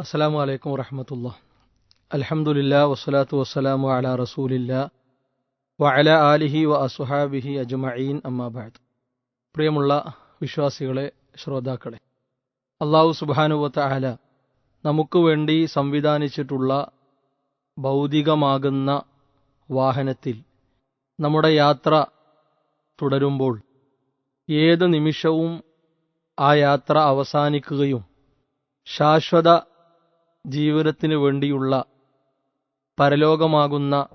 അസ്സാം വലൈക്കും വറഹമത്തുള്ള അലഹമുല്ല വസ്സലാത്തു വസ്സലാമു അല റസൂലില്ല വഅല ആലിഹി വ അസുഹാബിഹി അജ്മഈൻ അമ്മാബാദ് പ്രിയമുള്ള വിശ്വാസികളെ ശ്രോതാക്കളെ അള്ളാഹു സുബാനുവത്ത അല നമുക്ക് വേണ്ടി സംവിധാനിച്ചിട്ടുള്ള ഭൗതികമാകുന്ന വാഹനത്തിൽ നമ്മുടെ യാത്ര തുടരുമ്പോൾ ഏത് നിമിഷവും ആ യാത്ര അവസാനിക്കുകയും ശാശ്വത ജീവിതത്തിന് വേണ്ടിയുള്ള പരലോകമാകുന്ന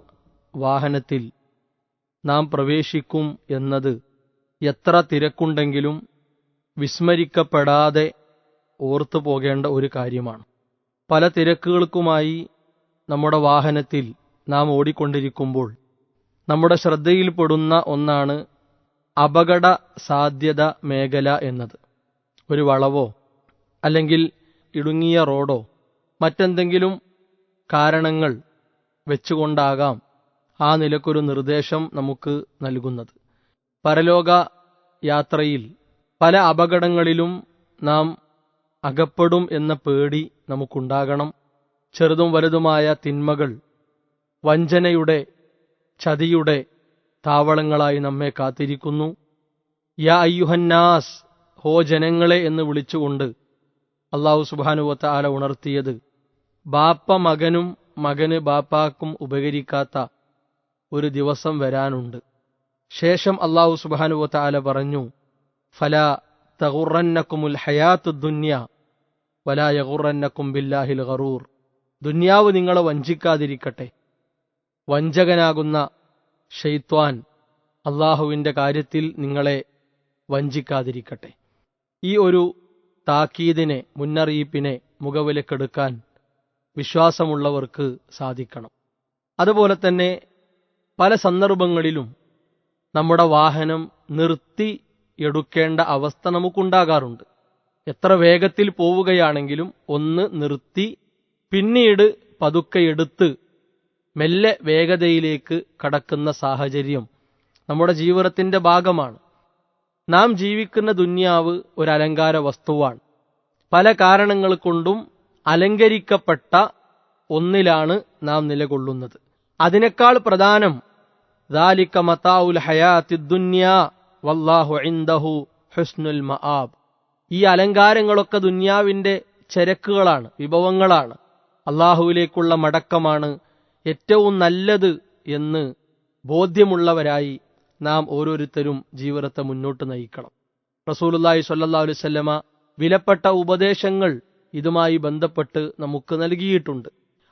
വാഹനത്തിൽ നാം പ്രവേശിക്കും എന്നത് എത്ര തിരക്കുണ്ടെങ്കിലും വിസ്മരിക്കപ്പെടാതെ ഓർത്തു പോകേണ്ട ഒരു കാര്യമാണ്. പല തിരക്കുകൾക്കുമായി നമ്മുടെ വാഹനത്തിൽ നാം ഓടിക്കൊണ്ടിരിക്കുമ്പോൾ നമ്മുടെ ശ്രദ്ധയിൽപ്പെടുന്ന ഒന്നാണ് അപകട സാധ്യത മേഖല എന്നത്. ഒരു വളവോ അല്ലെങ്കിൽ ഇടുങ്ങിയ റോഡോ മറ്റെന്തെങ്കിലും കാരണങ്ങൾ വെച്ചുകൊണ്ടാകാം ആ നിലക്കൊരു നിർദ്ദേശം നമുക്ക് നൽകുന്നത്. പരലോക യാത്രയിൽ പല അപകടങ്ങളിലും നാം അകപ്പെടും എന്ന പേടി നമുക്കുണ്ടാകണം. ചെറുതും വലുതുമായ തിന്മകൾ വഞ്ചനയുടെ ചതിയുടെ താവളങ്ങളായി നമ്മെ കാത്തിരിക്കുന്നു. യാ അയ്യുഹന്നാസ് ഹോ ജനങ്ങളെ എന്ന് വിളിച്ചുകൊണ്ട് അള്ളാഹു സുബാനുവത്ത ആല ഉണർത്തിയത് ബാപ്പ മകനും മകന് ബാപ്പാക്കും ഉപകരിക്കാത്ത ഒരു ദിവസം വരാനുണ്ട്. ശേഷം അള്ളാഹു സുബാനു താല പറഞ്ഞു ഫല തകുറന്നക്കുമുൽ ഹയാത്തു ദുന്യ വല യകുറന്നക്കും ബില്ലാഹിൽ ഗറൂർ. ദുന്യാവ് നിങ്ങളെ വഞ്ചിക്കാതിരിക്കട്ടെ. വഞ്ചകനാകുന്ന ഷെയ്ത്വാൻ അള്ളാഹുവിന്റെ കാര്യത്തിൽ നിങ്ങളെ വഞ്ചിക്കാതിരിക്കട്ടെ. ഈ ഒരു താക്കീദിനെ മുന്നറിയിപ്പിനെ മുഖവിലക്കെടുക്കാൻ വിശ്വാസമുള്ളവർക്ക് സാധിക്കണം. അതുപോലെ തന്നെ പല സന്ദർഭങ്ങളിലും നമ്മുടെ വാഹനം നിർത്തി എടുക്കേണ്ട അവസ്ഥ നമുക്കുണ്ടാകാറുണ്ട്. എത്ര വേഗത്തിൽ പോവുകയാണെങ്കിലും ഒന്ന് നിർത്തി പിന്നീട് പതുക്കെ എടുത്ത് മെല്ലെ വേഗതയിലേക്ക് കടക്കുന്ന സാഹചര്യം നമ്മുടെ ജീവിതത്തിന്റെ ഭാഗമാണ്. നാം ജീവിക്കുന്ന ദുന്യാവ് ഒരു അലങ്കാര വസ്തുവാണ്. പല കാരണങ്ങൾ കൊണ്ടും അലങ്കരിക്കപ്പെട്ട ഒന്നിലാണ് നാം നിലകൊള്ളുന്നത്. അതിനേക്കാൾ പ്രധാനം ദാലിക്ക മതാഉൽ ഹയാത്തി ദുന്യ വല്ലാഹു ഇൻദഹു ഹുസ്നുൽ മആബ്. ഈ അലങ്കാരങ്ങളൊക്കെ ദുന്യാവിന്റെ ചരക്കുകളാണ് വിഭവങ്ങളാണ്. അള്ളാഹുവിലേക്കുള്ള മടക്കമാണ് ഏറ്റവും നല്ലത് എന്ന് ബോധ്യമുള്ളവരായി നാം ഓരോരുത്തരും ജീവിതത്തെ മുന്നോട്ട് നയിക്കണം. റസൂലുല്ലാഹി സ്വല്ലല്ലാഹു അലൈഹി വസല്ലമ വിലപ്പെട്ട ഉപദേശങ്ങൾ ഇതുമായി ബന്ധപ്പെട്ട് നമുക്ക് നൽകിയിട്ടുണ്ട്.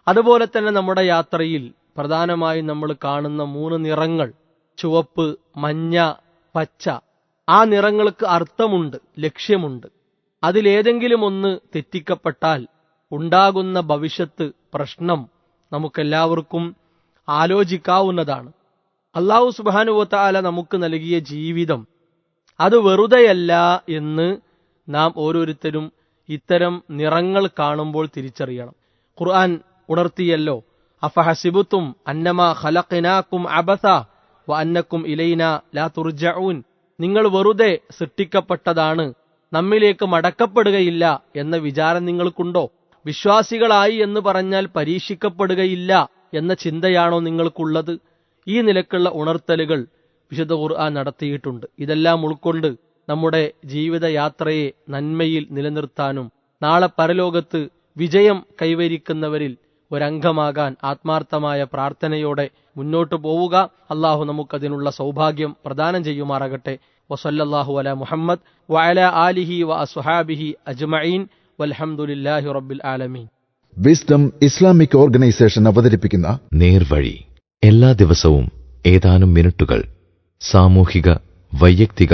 അതുപോലെ തന്നെ നമ്മുടെ യാത്രയിൽ പ്രധാനമായും നമ്മൾ കാണുന്ന മൂന്ന് നിറങ്ങൾ ചുവപ്പ് മഞ്ഞ പച്ച. ആ നിറങ്ങൾക്ക് അർത്ഥമുണ്ട് ലക്ഷ്യമുണ്ട്. അതിലേതെങ്കിലും ഒന്ന് തെറ്റിക്കപ്പെട്ടാൽ ഉണ്ടാകുന്ന ഭവിഷ്യത്ത് പ്രശ്നം നമുക്കെല്ലാവർക്കും ആലോചിക്കാവുന്നതാണ്. അള്ളാഹു സുബാനുവത്താല നമുക്ക് നൽകിയ ജീവിതം അത് വെറുതെയല്ല എന്ന് നാം ഓരോരുത്തരും ഇത്തരം നിറങ്ങൾ കാണുമ്പോൾ തിരിച്ചറിയണം. ഖുർആൻ ഉണർത്തിയല്ലോ അഫഹസിബുത്തും അന്നമ ഖലഖിനാക്കും അബസ വ അന്നക്കും ഇലൈന ലാ തുർജഊൻ. നിങ്ങൾ വെറുതെ സൃഷ്ടിക്കപ്പെട്ടതാണ് നമ്മിലേക്ക് മടക്കപ്പെടുകയില്ല എന്ന വിചാരം നിങ്ങൾക്കുണ്ടോ? വിശ്വാസികളായി എന്ന് പറഞ്ഞാൽ പരീക്ഷിക്കപ്പെടുകയില്ല എന്ന ചിന്തയാണോ നിങ്ങൾക്കുള്ളത്? ഈ നിലക്കുള്ള ഉണർത്തലുകൾ വിശുദ്ധ ഖുർആൻ നടത്തിയിട്ടുണ്ട്. ഇതെല്ലാം ഉൾക്കൊണ്ട് നമ്മുടെ ജീവിതയാത്രയെ നന്മയിൽ നിലനിർത്താനും നാളെ പരലോകത്ത് വിജയം കൈവരിക്കുന്നവരിൽ ഒരംഗമാകാൻ ആത്മാർത്ഥമായ പ്രാർത്ഥനയോടെ മുന്നോട്ടു പോവുക. അള്ളാഹു നമുക്കതിനുള്ള സൗഭാഗ്യം പ്രദാനം ചെയ്യുമാറാകട്ടെ. വസല്ലല്ലാഹു അല മുഹമ്മദ് വഅല ആലിഹി വ അസ്ഹാബിഹി അജ്മഈൻ. വൽഹംദുലില്ലാഹി റബ്ബിൽ ആലമീൻ. വിസ്ഡം ഇസ്ലാമിക് ഓർഗനൈസേഷൻ അവതരിപ്പിക്കുന്ന നേർവഴി. എല്ലാ ദിവസവും ഏതാനും മിനിറ്റുകൾ സാമൂഹിക വൈയക്തിക